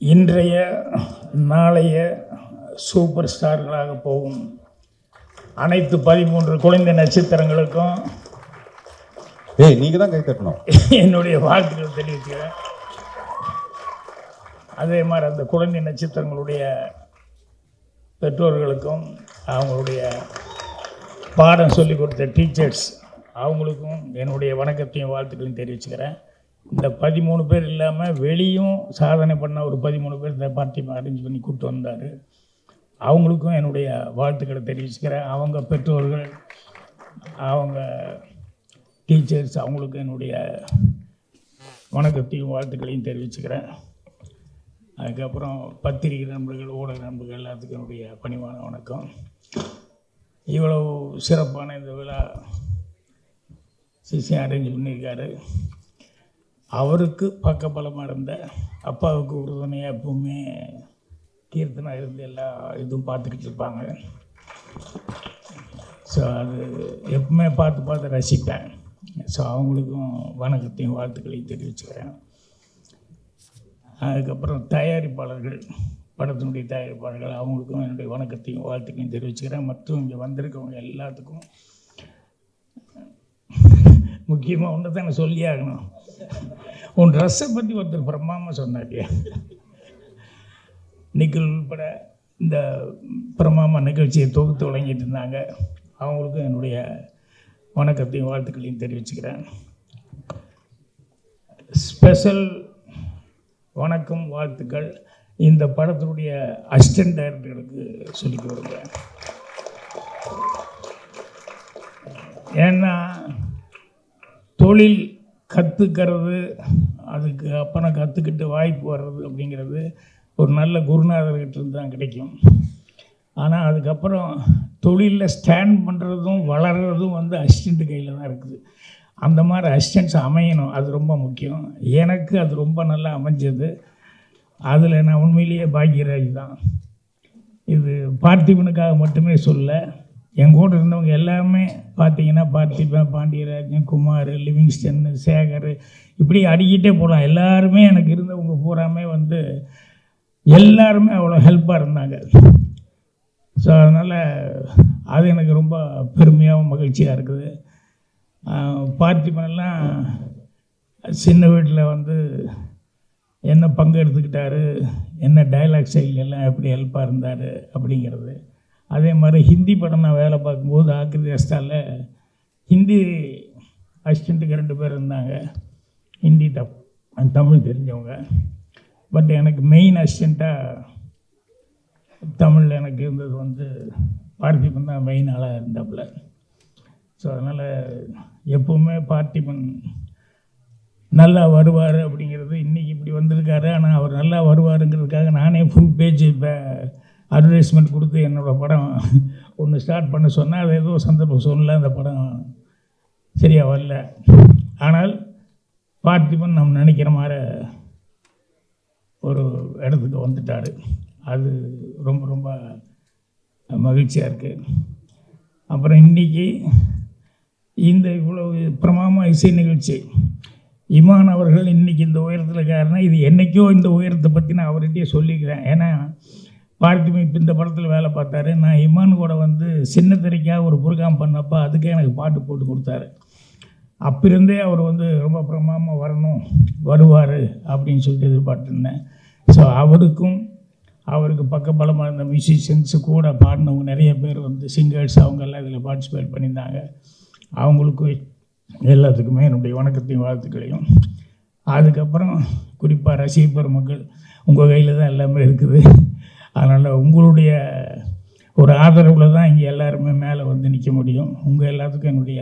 இன்றைய நாளைய சூப்பர் ஸ்டார்களாக போகும் அனைத்து பதிமூன்று குழந்தை நட்சத்திரங்களுக்கும் ஏய் நீங்க தான் கை தட்டணும். என்னுடைய வாழ்த்துக்கள் தெரிவிக்கிறேன் அதே மாதிரி அந்த குழந்தை நட்சத்திரங்களுடைய பெற்றோர்களுக்கும் அவங்களுடைய பாடம் சொல்லிக் கொடுத்த டீச்சர்ஸ் அவங்களுக்கும் என்னுடைய வணக்கத்தையும் வாழ்த்துக்களையும் தெரிவிச்சுக்கிறேன். இந்த பதிமூணு பேர் இல்லாமல் வெளியும் சாதனை பண்ண ஒரு பதிமூணு பேர் இந்த பார்ட்டி அரேஞ்ச் பண்ணி கூப்பிட்டு வந்தார். அவங்களுக்கும் என்னுடைய வாழ்த்துக்களை தெரிவிச்சுக்கிறேன். அவங்க பெற்றோர்கள் அவங்க டீச்சர்ஸ் அவங்களுக்கும் என்னுடைய வணக்கத்தையும் வாழ்த்துக்களையும் தெரிவிச்சுக்கிறேன். அதுக்கப்புறம் பத்திரிகை நண்பர்கள் ஊடக நண்பர்கள் எல்லாத்துக்கும் என்னுடைய பணிவான வணக்கம். இவ்வளவு சிறப்பான இந்த விழா சிசி அரேஞ்ச் பண்ணியிருக்காரு. அவருக்கு பக்கபலமாக இருந்த அப்பாவுக்கு உறுதுணையாக எப்பவுமே கீர்த்தனா இருந்து எல்லா இதுவும் பார்த்துக்கிட்டு இருப்பாங்க. ஸோ அது எப்பவுமே பார்த்து பார்த்து ரசிப்பேன். ஸோ அவங்களுக்கும் வணக்கத்தையும் வாழ்த்துக்களையும் தெரிவிச்சுக்கிறேன். அதுக்கப்புறம் தயாரிப்பாளர்கள் படத்தினுடைய தயாரிப்பாளர்கள் அவங்களுக்கும் என்னுடைய வணக்கத்தையும் வாழ்த்துக்கையும் தெரிவிச்சுக்கிறேன். மற்றும் இங்கே வந்திருக்கவங்க எல்லாத்துக்கும் முக்கியமாக ஒன்று தான் சொல்லி ஆகணும் உன் ட்ரெஸ்ஸை பற்றி ஒருத்தர் பிரமாமல் சொன்னாட்டியா நிக்கல் உள்பட இந்த பிரமாமா நிகழ்ச்சியை தொகுத்து வழங்கிட்டு இருந்தாங்க. அவங்களுக்கும் என்னுடைய வணக்கத்தையும் வாழ்த்துக்களையும் தெரிவிச்சுக்கிறேன். ஸ்பெஷல் வணக்கம் வாழ்த்துக்கள் இந்த படத்தினுடைய அசிஸ்டன்ட் டைரக்டர்களுக்கு சொல்லிக் கொடுக்குறேன். ஏன்னா தொழில் கற்றுக்கிறது அதுக்கு அப்புறம் கற்றுக்கிட்டு வாய்ப்பு வர்றது அப்படிங்கிறது ஒரு நல்ல குருநாதர்கிட்ட இருந்து தான் கிடைக்கும். ஆனால் அதுக்கப்புறம் தொழிலில் ஸ்டாண்ட் பண்ணுறதும் வளர்கிறதும் வந்து அசிஸ்டண்ட் கையில் தான் இருக்குது. அந்த மாதிரி அசிஸ்டன்ஸ் அமையணும் அது ரொம்ப முக்கியம். எனக்கு அது ரொம்ப நல்லா அமைஞ்சது. அதில் நான் உண்மையிலேயே பாக்கியராஜ் தான். இது பார்த்திபனுக்காக மட்டுமே சொல்ல என் கூட இருந்தவங்க எல்லாமே பார்த்தீங்கன்னா பார்த்திபன் பாண்டியராஜன் குமார் லிவிங்ஸ்டன் சேகர் இப்படி அடிக்கிட்டே போகலாம் எல்லாருமே எனக்கு இருந்தவங்க பூராமே வந்து எல்லாருமே அவ்வளோ ஹெல்ப்பாக இருந்தாங்க. ஸோ அதனால் அது எனக்கு ரொம்ப பெருமையாகவும் மகிழ்ச்சியாக இருக்குது. பார்த்திபனெல்லாம் சின்ன வீட்டில் வந்து என்ன பங்கு எடுத்துக்கிட்டாரு என்ன டைலாக் செயல் எல்லாம் எப்படி ஹெல்ப்பாக இருந்தார் அப்படிங்கிறது அதே மாதிரி ஹிந்தி படம் நான் வேலை பார்க்கும்போது ஆக்கிரி அஸ்தாவில் ஹிந்தி அசிஸ்டண்ட்டுக்கு ரெண்டு பேர் இருந்தாங்க. ஹிந்தி தப் தமிழ் தெரிஞ்சவங்க. பட் எனக்கு மெயின் அசிஸ்டண்ட்டாக தமிழில் எனக்கு இருந்தது வந்து பார்த்திபன் தான் மெயின் ஆளாக இருந்தாப்புல. ஸோ அதனால் எப்போவுமே பார்த்திபன் நல்லா வருவார் அப்படிங்கிறது இன்றைக்கி இப்படி வந்திருக்காரு. ஆனால் அவர் நல்லா வருவாருங்கிறதுக்காக நானே ஃபுல் பேஜ் இப்போ அட்வர்டைஸ்மெண்ட் கொடுத்து என்னோடய படம் ஒன்று ஸ்டார்ட் பண்ண சொன்னால் அது ஏதோ சந்தர்ப்பம் சொல்லல அந்த படம் சரியாக வரல. ஆனால் பார்த்திபன் நம்ம நினைக்கிற மாதிரி ஒரு இடத்துக்கு வந்துட்டார். அது ரொம்ப ரொம்ப மகிழ்ச்சியாக இருக்குது அப்புறம் இன்றைக்கி இந்த இவ்வளவு பிரமாமா இசை நிகழ்ச்சி இமான் அவர்கள் இன்றைக்கி இந்த உயரத்தில் இருக்காருன்னா இது என்றைக்கோ இந்த உயரத்தை பற்றி நான் அவர்கிட்டயே சொல்லிக்கிறேன். ஏன்னா பார்த்திபன் இப்போ இந்த படத்தில் வேலை பார்த்தாரு. நான் இமான் கூட வந்து சின்ன திரைக்காக ஒரு புரோகிராம் பண்ணப்போ அதுக்கே எனக்கு பாட்டு போட்டு கொடுத்தாரு. அப்பிருந்தே அவர் வந்து ரொம்ப பிரமாமல் வரணும் வருவார் அப்படின்னு சொல்லிட்டு எதிர்பார்த்துருந்தேன். ஸோ அவருக்கும் அவருக்கு பக்கபலமாக இருந்த மியூசிஷியன்ஸு கூட பாடினவங்க நிறைய பேர் வந்து சிங்கர்ஸ் அவங்கெல்லாம் இதில் பார்ட்டிசிபேட் பண்ணியிருந்தாங்க. அவங்களுக்கும் எல்லாத்துக்குமே என்னுடைய வணக்கத்தையும் வாழ்த்துக்களையும். அதுக்கப்புறம் குறிப்பாக ரசிக பெருமக்கள் உங்கள் கையில் தான் எல்லாமே இருக்குது. அதனால் உங்களுடைய ஒரு ஆதரவில் தான் இங்கே எல்லாருமே மேலே வந்து நிற்க முடியும். உங்கள் எல்லாத்துக்கும் என்னுடைய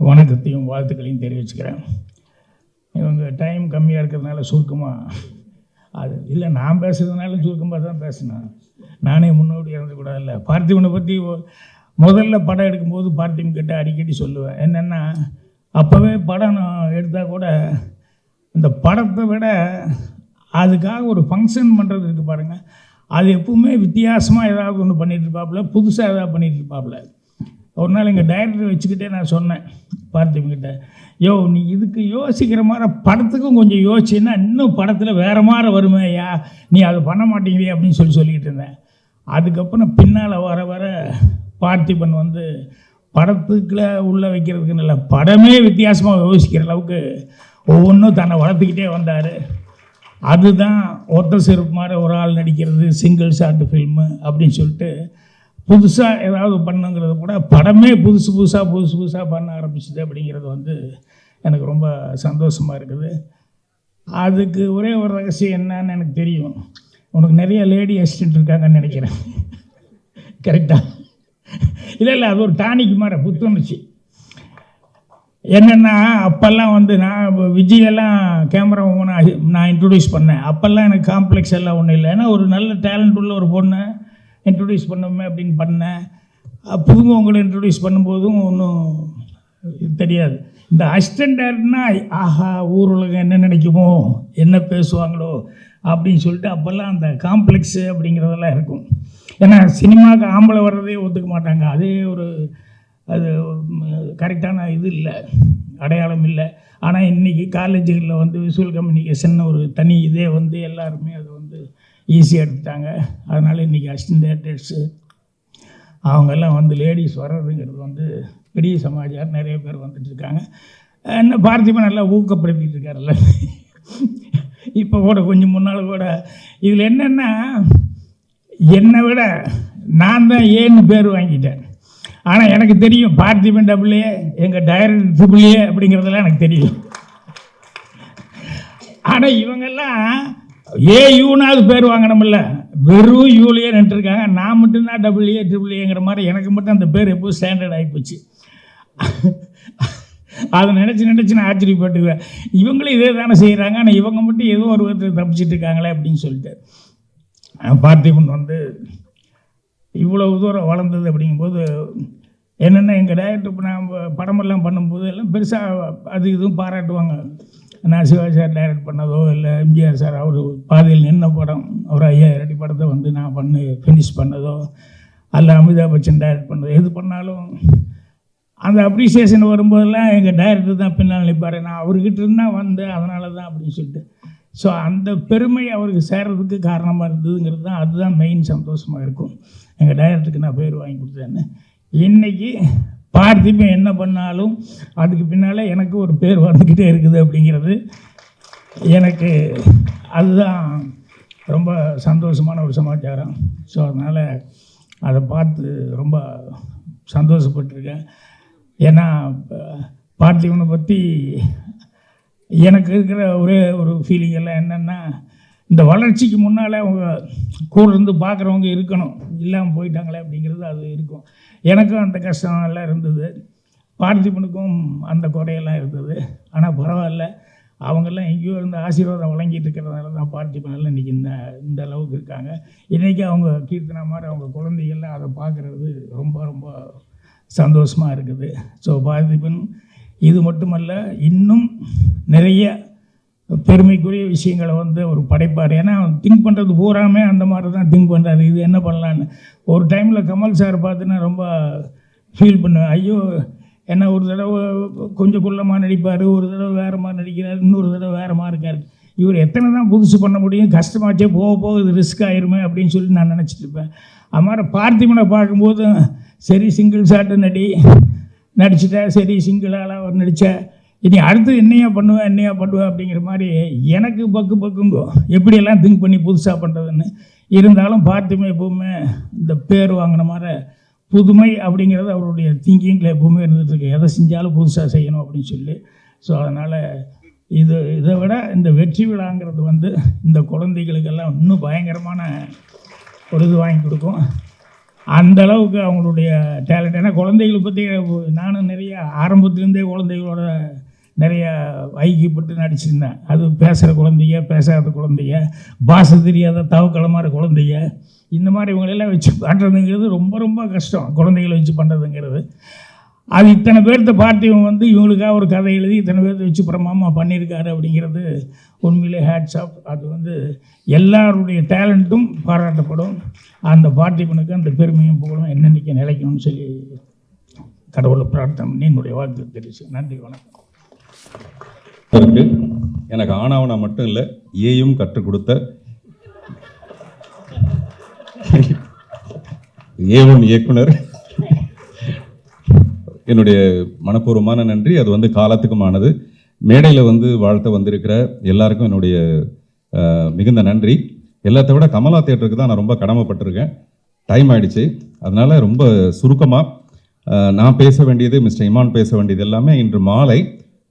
வணக்கத்தையும் வாழ்த்துக்களையும் தெரிவிச்சுக்கிறேன். இவங்க டைம் கம்மியாக இருக்கிறதுனால சுருக்கமாக அது இல்லை நான் பேசுகிறதுனால சுருக்கமாக தான் பேசினேன். நானே முன்னோடி இறந்துக்கூடாதுல்ல பார்த்திபனை பற்றி முதல்ல படம் எடுக்கும்போது பார்த்திபன் கிட்ட அடிக்கடி சொல்லுவேன். என்னென்னா அப்போவே படம் நான் எடுத்தால் கூட இந்த படத்தை விட அதுக்காக ஒரு ஃபங்க்ஷன் பண்ணுறது இருக்குது பாருங்கள் அது எப்பவுமே வித்தியாசமாக ஏதாவது ஒன்று பண்ணிகிட்டு இருப்பாப்புல புதுசாக ஏதாவது பண்ணிகிட்டு இருப்பாப்புல ஒரு நாள் எங்கள் டைரக்டர் வச்சுக்கிட்டே நான் சொன்னேன் பார்த்திபன்கிட்ட யோ நீ இதுக்கு யோசிக்கிற மாதிரி படத்துக்கும் கொஞ்சம் யோசிச்சுன்னா இன்னும் படத்தில் வேறு மாதிரி வருமே ஐயா நீ அதை பண்ண மாட்டேங்கிறியே அப்படின்னு சொல்லி சொல்லிக்கிட்டு இருந்தேன். அதுக்கப்புறம் பின்னால் வர வர பார்த்திபன் வந்து படத்துக்குள்ள உள்ளே வைக்கிறதுக்குன்னு இல்லை படமே வித்தியாசமாக யோசிக்கிற அளவுக்கு ஒவ்வொன்றும் தன்னை வளர்த்துக்கிட்டே வந்தார். அதுதான் ஒத்த செருப்பு மாதிரி ஒரு ஆள் நடிக்கிறது சிங்கிள் ஷாட் ஃபில்மு அப்படின்னு சொல்லிட்டு புதுசாக ஏதாவது பண்ணுங்கிறது கூட படமே புதுசு புதுசாக புதுசு புதுசாக பண்ண ஆரம்பிச்சுது அப்படிங்கிறது வந்து எனக்கு ரொம்ப சந்தோஷமாக இருக்குது. அதுக்கு ஒரே ஒரு ரகசியம் என்னன்னு எனக்கு தெரியும். உனக்கு நிறைய லேடி அசிஸ்டன்ட் இருக்காங்கன்னு நினைக்கிறேன். கரெக்டாக இல்லை இல்லை அது ஒரு டானிக் மாதிரி புத்துணர்ச்சி. என்னென்னா அப்போல்லாம் வந்து நான் விஜயெல்லாம் கேமரா நான் இன்ட்ரடியூஸ் பண்ணேன். அப்போல்லாம் எனக்கு காம்ப்ளெக்ஸ் எல்லாம் ஒன்றும் இல்லை. ஏன்னா ஒரு நல்ல டேலண்ட் உள்ள ஒரு பொண்ணை இன்ட்ரடியூஸ் பண்ணுமே அப்படின்னு பண்ணேன். அஹ் உங்களை இன்ட்ரடியூஸ் பண்ணும்போதும் ஒன்றும் தெரியாது. இந்த அசிஸ்டன்ட் டேரக்டர்னா ஆஹா ஊர் உலகம் என்ன நினைக்குமோ என்ன பேசுவாங்களோ அப்படின்னு சொல்லிட்டு அப்போல்லாம் அந்த காம்ப்ளெக்ஸு அப்படிங்கிறதெல்லாம் இருக்கும். ஏன்னா சினிமாவுக்கு ஆம்பளை வர்றதே ஒத்துக்க மாட்டாங்க. அதே ஒரு அது கரெக்டான இது இல்லை. அடையாளம் இல்லை. ஆனால் இன்றைக்கி காலேஜுகளில் வந்து விஷுவல் கம்யூனிகேஷன் ஒரு தனி இதே வந்து எல்லாருமே அதை வந்து ஈஸியாக எடுத்துட்டாங்க. அதனால் இன்றைக்கி அசிஸ்டன்ட் டேரக்டர்ஸு அவங்கெல்லாம் வந்து லேடிஸ் வர்றதுங்கிறது வந்து பெரிய சமாஜார் நிறைய பேர் வந்துட்டுருக்காங்க என்ன பார்த்திபன் நல்லா ஊக்கப்படுத்திட்டு இருக்காருல்ல. இப்போ கூட கொஞ்சம் முன்னால் கூட. இதில் என்னென்னா என்னை விட நான் தான் ஏன்னு பேர் வாங்கிட்டேன். ஆனால் எனக்கு தெரியும் பார்த்திபன் டபுள்ஏ எங்கள் டைரக்டர் ட்ரிபிள்ஏ அப்படிங்கிறதெல்லாம் எனக்கு தெரியும் ஆனால் இவங்கெல்லாம் ஏ யூனாவது பேர் வாங்கணும்ல. வெறும் யூலியே நின்றுருக்காங்க. நான் மட்டும்தான் டபுள் ஏ ட்ரிபிள் ஏங்கிற மாதிரி எனக்கு மட்டும் அந்த பேர் எப்போ ஸ்டாண்டர்ட் ஆகிப்போச்சு அதை நினச்சி நினச்சி நான் ஆச்சரியப்பட்டுக்குவேன். இவங்களும் இதே தானே செய்கிறாங்க ஆனால் இவங்க மட்டும் ஏதோ ஒரு விதத்தில் தப்பிச்சிட்டு இருக்காங்களே அப்படின்னு சொல்லிட்டு. பார்த்திபன் வந்து இவ்வளவு தூரம் வளர்ந்தது அப்படிங்கும்போது என்னென்ன எங்கள் டேரக்டர் இப்போ நான் படமெல்லாம் பண்ணும்போது எல்லாம் பெருசாக அது இதுவும் பாராட்டுவாங்க. நான் சிவாஜி சார் டைரக்ட் பண்ணதோ இல்லை எம்ஜிஆர் சார் அவர் பாதையில் நின்ன படம் அவர் ஐயா இரட்டி படத்தை வந்து நான் பண்ணு ஃபினிஷ் பண்ணதோ அல்ல அமிதாப் பச்சன் டைரக்ட் பண்ணதோ எது பண்ணாலும் அந்த அப்ரிசியேஷன் வரும்போதெல்லாம் எங்கள் டைரக்டர் தான் பின்னால் நிற்பார். நான் அவர்கிட்ட இருந்தால் வந்தேன் அதனால தான் அப்படின்னு சொல்லிட்டு. ஸோ அந்த பெருமை அவருக்கு சேர்றதுக்கு காரணமாக இருந்ததுங்கிறது தான் அதுதான் மெயின் சந்தோஷமாக இருக்கும். எங்கள் டைரக்டருக்கு நான் பேர் வாங்கி கொடுத்தேன்னு. இன்றைக்கி பார்த்திபன் என்ன பண்ணாலும் அதுக்கு பின்னால் எனக்கு ஒரு பேர் வந்துக்கிட்டே இருக்குது அப்படிங்கிறது எனக்கு அதுதான் ரொம்ப சந்தோஷமான ஒரு சமாச்சாரம். ஸோ அதனால் அதை பார்த்து ரொம்ப சந்தோஷப்பட்டிருக்கேன். ஏன்னா ப- பார்த்திபனை பற்றி எனக்கு இருக்கிற ஒரே ஒரு ஃபீலிங் எல்லாம் என்னென்னா இந்த வளர்ச்சிக்கு முன்னால் அவங்க கூட இருந்து பார்க்குறவங்க இருக்கணும். இல்லாமல் போயிட்டாங்களே அப்படிங்கிறது அது இருக்கும். எனக்கும் அந்த கஷ்டம் எல்லாம் இருந்தது. பார்த்திபனுக்கும் அந்த குறையெல்லாம் இருந்தது. ஆனால் பரவாயில்ல. அவங்கெல்லாம் எங்கேயோ இருந்து ஆசீர்வாதம் வழங்கிட்டு இருக்கிறதுனால தான் பார்த்திபனெல்லாம் இன்றைக்கி இந்த இந்த அளவுக்கு இருக்காங்க. இன்றைக்கி அவங்க கீர்த்தனா மாதிரி அவங்க குழந்தைகள்லாம் அதை பார்க்குறது ரொம்ப ரொம்ப சந்தோஷமாக இருக்குது. ஸோ பார்த்திபன் இது மட்டுமல்ல இன்னும் நிறைய பெருமைக்குரிய விஷயங்களை வந்து அவர் படைப்பார். ஏன்னா திங்க் பண்ணுறது பூராமே அந்த மாதிரி தான் திங்க் பண்ணுறாரு இது என்ன பண்ணலான்னு. ஒரு டைமில் கமல் சார் பார்த்துன்னா ரொம்ப ஃபீல் பண்ணுவேன். ஐயோ என்ன ஒரு தடவை கொஞ்சம் குள்ளமாக நடிப்பார் ஒரு தடவை வேறு மாதிரி நடிக்கிறார் இன்னொரு தடவை வேறு மாதிரி இருக்கார். இவர் எத்தனை தான் புதுசு பண்ண முடியும் கஷ்டமாச்சே போக போக இது ரிஸ்க் ஆயிருமே அப்படின்னு சொல்லி நான் நினச்சிட்டு இருப்பேன். அது மாதிரி பார்த்திபனை பார்க்கும்போது சரி சிங்கிள் ஷாட்டு நடி நடிச்சிட்டேன் சரி சிங்கிளால் அவர் நடித்தேன் இனி அடுத்து என்னையா பண்ணுவேன் என்னையா பண்ணுவேன் அப்படிங்கிற மாதிரி எனக்கு பக்கு பக்குங்கோ. எப்படியெல்லாம் திங்க் பண்ணி புதுசாக பண்ணுறதுன்னு இருந்தாலும் பார்த்துமே எப்போவுமே இந்த பேர் வாங்கின மாதிரி புதுமை அப்படிங்கிறது அவருடைய திங்கிங்கில் எப்போவுமே இருந்துகிட்ருக்கு எதை செஞ்சாலும் புதுசாக செய்யணும் அப்படின்னு சொல்லி. ஸோ அதனால் இது இதை விட இந்த வெற்றி விழாங்கிறது வந்து இந்த குழந்தைகளுக்கெல்லாம் இன்னும் பயங்கரமான ஒரு இது வாங்கி கொடுக்கும். அந்த அளவுக்கு அவங்களுடைய டேலண்ட் ஏன்னா குழந்தைகளை பற்றி நானும் நிறைய ஆரம்பத்துலேருந்தே குழந்தைகளோட நிறைய ஐக்கியப்பட்டு நடிச்சிருந்தேன். அது பேசுகிற குழந்தைங்க பேசாத குழந்தைங்க பாஷை தெரியாத தவக்களமான குழந்தைய இந்த மாதிரி இவங்களெல்லாம் வச்சு பண்ணுறதுங்கிறது ரொம்ப ரொம்ப கஷ்டம். குழந்தைகளை வச்சு பண்ணுறதுங்கிறது அது இத்தனை பேர்த்த பார்த்து வந்து இவங்களுக்காக ஒரு கதை எழுதி இத்தனை பேர்த்த வச்சு பிரமாமா பண்ணியிருக்காரு அப்படிங்கிறது உண்மையிலே ஹேட்ஸ் ஆஃப் அது வந்து எல்லாருடைய டேலண்ட்டும் பாராட்டப்படும். அந்த பார்த்திபனுக்கு அந்த பெருமையும் புகழும். என்னென்னைக்கு நிலைக்கணும்னு சொல்லி கடவுளை பிரார்த்தனை பண்ணி என்னுடைய வாழ்த்து தெரிவிச்சு நன்றி வணக்கம். அதற்கு எனக்கு ஆனாவனா மட்டும் இல்லை ஏயும் கற்றுக் கொடுத்த ஏவன் இயக்குனர். என்னுடைய மனப்பூர்வமான நன்றி. அது வந்து காலத்துக்குமானது. மேடையில் வந்து வாழ்த்த வந்திருக்கிற எல்லாருக்கும் என்னுடைய மிகுந்த நன்றி. எல்லாத்த விட கமலா தேட்டருக்கு தான் நான் ரொம்ப கடமைப்பட்டிருக்கேன். டைம் ஆயிடுச்சு. அதனால் ரொம்ப சுருக்கமாக நான் பேச வேண்டியது மிஸ்டர் இமான் பேச வேண்டியது எல்லாமே இன்று மாலை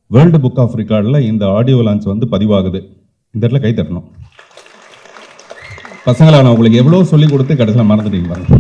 வேர்ல்டு புக் ஆஃப் ரெக்கார்டில் இந்த ஆடியோ லான்ச் வந்து பதிவாகுது. இந்த இடத்துல கை தட்டணும். பசங்களா நான் உங்களுக்கு எவ்வளோ சொல்லி கொடுத்து கடைசியில் மறந்துட்டீங்க பாருங்க.